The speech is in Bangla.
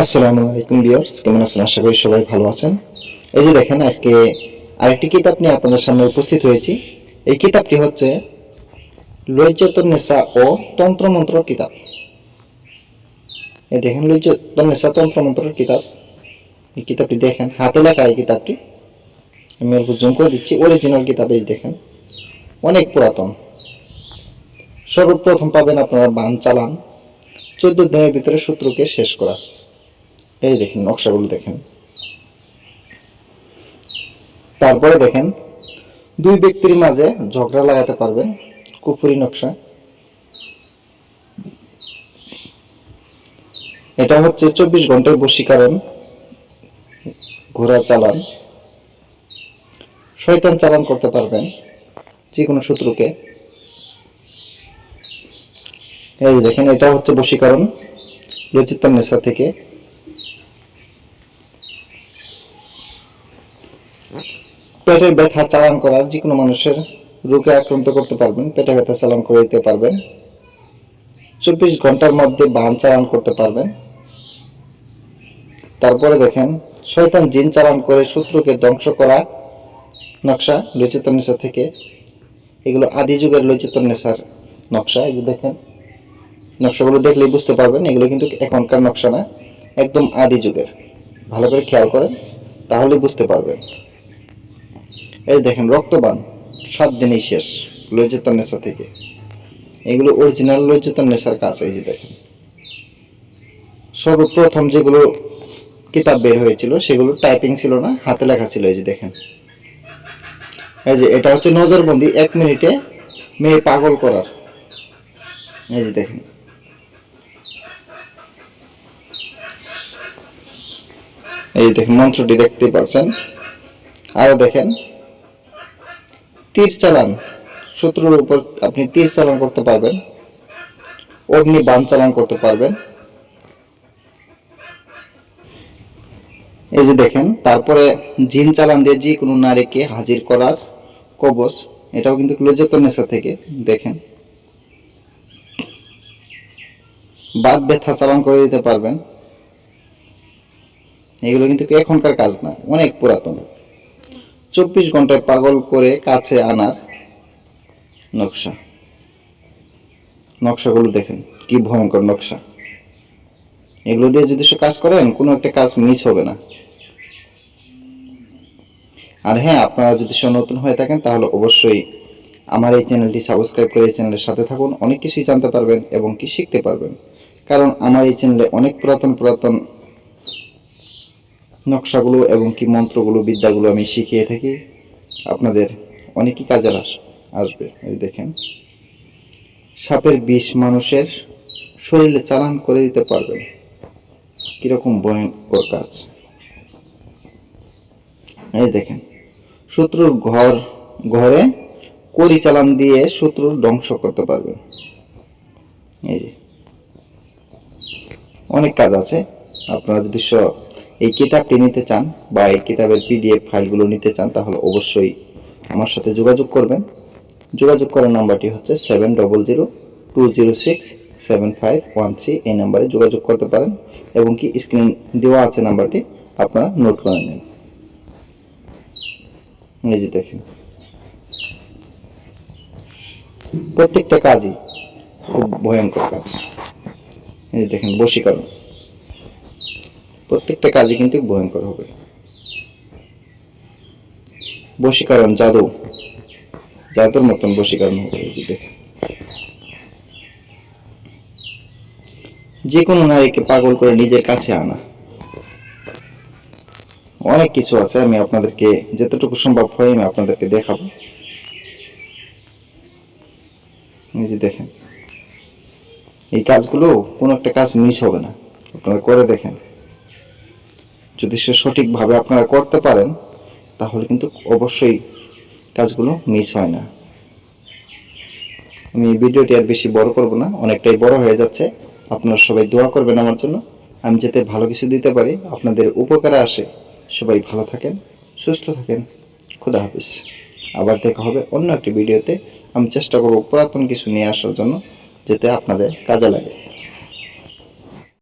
আসসালামু আলাইকুম ভিউয়ার্স, কেমন আছেন? আশা করি সবাই ভালো আছেন। এই যে দেখেন, আজকে আরেকটি কিতাব নিয়ে আপনাদের সামনে উপস্থিত হয়েছি। এই কিতাবটি হচ্ছে ও তন্ত্রমন্ত্র কিতাব। এই দেখেন কিতাব। এই কিতাবটি দেখেন, হাতে লেখা এই কিতাবটি। আমি অল্প জুম করে দিচ্ছি অরিজিনাল কিতাব এই দেখেন। অনেক পুরাতন। সর্বপ্রথম পাবেন আপনারা বান চালান চোদ্দ দিনের ভিতরে শত্রুকে শেষ করা। এই দেখেন, নকশাগুলো দেখেন। তারপরে দেখেন, দুই ব্যক্তির মাঝে ঝগড়া লাগাতে পারবেন কুফুরি নকশা। এটা হচ্ছে চব্বিশ ঘন্টায় বশীকরণ, ঘোড়া চালান। শয়তান চালান করতে পারবেন যে কোনো শত্রুকে। এই দেখেন, এটা হচ্ছে বশীকরণ রচিত নেশা থেকে। পেটের ব্যথা চালান করার যে কোনো মানুষের রোগে আক্রান্ত করতে পারবেন, পেটে ব্যথা চালান করে দিতে পারবেন। চব্বিশ ঘণ্টার মধ্যে বান চালান করতে পারবেন। তারপরে দেখেন, শয়তান জিন চালান করে শত্রুকে ধ্বংস করা নকশা লচিত নেশা থেকে। এগুলো আদি যুগের লচিত নেশার নকশা। যে দেখেন, নকশাগুলো দেখলেই বুঝতে পারবেন, এগুলো কিন্তু এখনকার নকশা না, একদম আদি যুগের। ভালো করে খেয়াল করেন তাহলে বুঝতে পারবেন। এই দেখেন, রক্তবান। সাত দিনেই শেষ লজ্জিতার নেশা থেকে। এগুলো অরিজিনাল লজ্জিতার নেশার কাজ, এই যে দেখেন। সর্বপ্রথম যেগুলো কিতাব বের হয়েছিল, সেগুলো টাইপিং ছিল না, হাতে লেখা ছিল, এই যে দেখেন। এই যে, এটা হচ্ছে নজরবন্দি, এক মিনিটে মেয়ে পাগল করার। এই যে দেখেন। এই দেখেন, মন্ত্রটি দেখতে পাচ্ছেন। আরও দেখেন। তীর চালান শত্রুর উপর আপনি তীর চালান করতে পারবেন। অগ্নি বান চালান করতে পারবেন। এই যে দেখেন, তারপরে জিন চালান দিয়ে যে কোনো নারীকে হাজির করার কবচ, এটাও কিন্তু লজ্জাত নেশা থেকে, দেখেন। বাদ ব্যথা চালান করে দিতে পারবেন। এগুলো কিন্তু এখনকার কাজ না, অনেক পুরাতন। চব্বিশ ঘন্টায় পাগল করে কাছে আনার নকশা। নকশাগুলো দেখেন, কি ভয়ঙ্কর নকশা। এগুলো দিয়ে যদি সে কাজ করেন, কোনো একটা কাজ মিস হবে না। আর হ্যাঁ আপনারা যদি সে নতুন হয়ে থাকেন, তাহলে অবশ্যই আমার এই চ্যানেলটি সাবস্ক্রাইব করে এই চ্যানেলের সাথে থাকুন। অনেক কিছুই জানতে পারবেন এবং কি শিখতে পারবেন। কারণ আমার এই চ্যানেলে অনেক পুরাতন পুরাতন নকশাগুলো এবং কি মন্ত্রগুলো, বিদ্যাগুলো আমি শিখিয়ে থাকি। আপনাদের অনেকই কাজে আস, আসবে, এই দেখেন। সাপের বিষ মানুষের শরীরে চালান করে দিতে পারবেন। কীরকম ভয়ঙ্কর কাজ। এই দেখেন, শত্রুর ঘর, ঘরে করি চালান দিয়ে শত্রুর ধ্বংস করতে পারবেন এই যে, অনেক কাজ আছে। আপনারা যদি এই কিতাবটি নিতে চান বা এই কিতাবের পিডিএফ ফাইলগুলো নিতে চান, তাহলে অবশ্যই আমার সাথে যোগাযোগ করবেন। যোগাযোগ করার নাম্বারটি হচ্ছে seven double zero two zero six seven five one three এই নাম্বারে যোগাযোগ করতে পারেন এবং কি স্ক্রিন দেওয়া আছে নাম্বারটি আপনারা নোট করে নেন। এই দেখেন। প্রত্যেকটা কাজই খুব ভয়ঙ্কর কাজ। এই দেখেন, বশীকরণ। প্রত্যেকটা কাজই কিন্তু ভয়ঙ্কর হবে। বশীকরণ, জাদু। জাদুর মতন বশীকরণ হবে এই যে দেখেন। যে কোনো নারীকে পাগল করে নিজের কাছে আনা। অনেক কিছু আছে, আমি আপনাদেরকে যতটুকু সম্ভব হয় আমি আপনাদেরকে দেখাবো। এই যে দেখেন। এই কাজগুলো কোনো একটা কাজ মিস হবে না। আপনারা করে দেখেন। যদি সে সঠিকভাবে আপনারা করতে পারেন, তাহলে কিন্তু অবশ্যই কাজগুলো মিস হয় না। আমি ভিডিওটি আর বেশি বড় করব না, অনেকটাই বড় হয়ে যাচ্ছে। আপনারা সবাই দোয়া করবেন আমার জন্য। আমি যাতে ভালো কিছু দিতে পারি, আপনাদের উপকারে আসে। সবাই ভালো থাকেন, সুস্থ থাকেন। খুদা হাফিজ। আবার দেখা হবে অন্য একটি ভিডিওতে। আমি চেষ্টা করব পুরাতন কিছু নিয়ে আসার জন্য, যাতে আপনাদের কাজে লাগে।